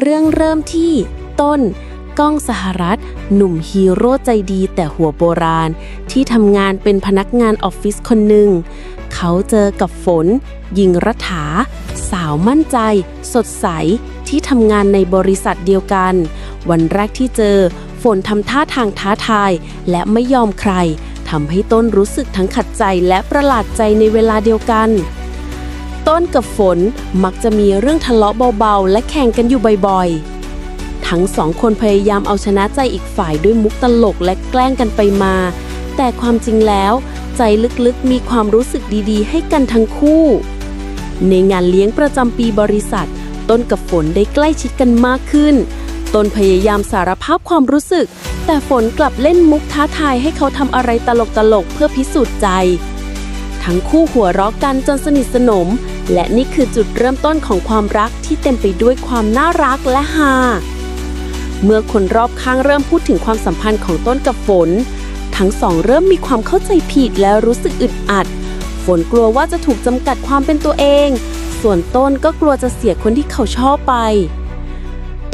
เรื่องเริ่มที่ต้นก้องสหรัฐ หนุ่มฮีโร่ใจดีแต่หัวโบราณ ที่ทำงานเป็นพนักงานออฟฟิศคนหนึ่ง เขาเจอกับฝนหญิงรัฐา สาวมั่นใจ สดใส ที่ทำงานในบริษัทเดียวกัน วันแรกที่เจอ ฝนทำท่าทางท้าทาย และไม่ยอมใครทำให้ต้นรู้สึกทั้งขัดใจและประหลาดใจในเวลาเดียวกัน ต้นกับฝนมักจะมีเรื่องทะเลาะเบาๆ และแข่งกันอยู่บ่อยๆ ทั้งสองคนพยายามเอาชนะใจอีกฝ่ายด้วยมุกตลกและแกล้งกันไปมา แต่ความจริงแล้ว ใจลึกๆมีความรู้สึกดีๆ ให้กันทั้งคู่ ในงานเลี้ยงประจำปีบริษัท ต้นกับฝนได้ใกล้ชิดกันมากขึ้น ต้นพยายามสารภาพความรู้สึก แต่ฝนกลับเล่นมุกท้าทายให้เขาทำอะไรตลกๆเพื่อพิสูจน์ใจทั้งคู่หัวเราะกันจนสนิทสนม และนี่คือจุดเริ่มต้นของความรักที่เต็มไปด้วยความน่ารักและฮาเมื่อคนรอบข้างเริ่มพูดถึงความสัมพันธ์ของต้นกับฝน ทั้งสองเริ่มมีความเข้าใจผิดและรู้สึกอึดอัด ฝนกลัวว่าจะถูกจำกัดความเป็นตัวเอง ส่วนต้นก็กลัวจะเสียคนที่เขาชอบไป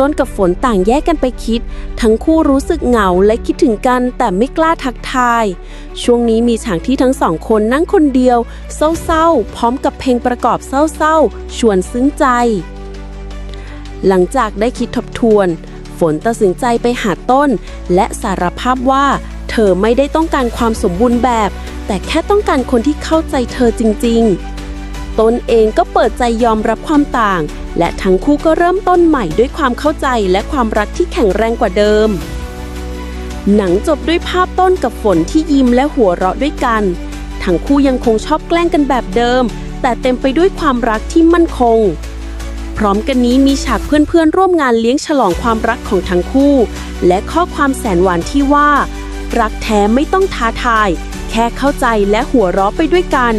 ต้นกับฝนต่างแยกกันไปคิด ทั้งคู่รู้สึกเหงาและคิดถึงกันแต่ไม่กล้าทักทาย ช่วงนี้มีฉากที่ทั้งสองคนนั่งคนเดียว เศร้าๆ พร้อมกับเพลงประกอบเศร้าๆ ชวนซึ้งใจ หลังจากได้คิดทบทวน ฝนตัดสินใจไปหาต้น และสารภาพว่า เธอไม่ได้ต้องการความสมบูรณ์แบบ แต่แค่ต้องการคนที่เข้าใจเธอจริง ๆ ตนเองก็เปิดใจยอมรับความต่าง และทั้งคู่ก็เริ่มต้นใหม่ด้วยความเข้าใจและความรักที่แข็งแรงกว่าเดิม หนังจบด้วยภาพต้นกับฝนที่ยิ้มและหัวเราะด้วยกัน ทั้งคู่ยังคงชอบแกล้งกันแบบเดิม แต่เต็มไปด้วยความรักที่มั่นคง พร้อมกันนี้มีฉากเพื่อนๆ ร่วมงานเลี้ยงฉลองความรักของทั้งคู่ และข้อความแสนหวานที่ว่า รักแท้ไม่ต้องท้าทาย แค่เข้าใจและหัวเราะไปด้วยกัน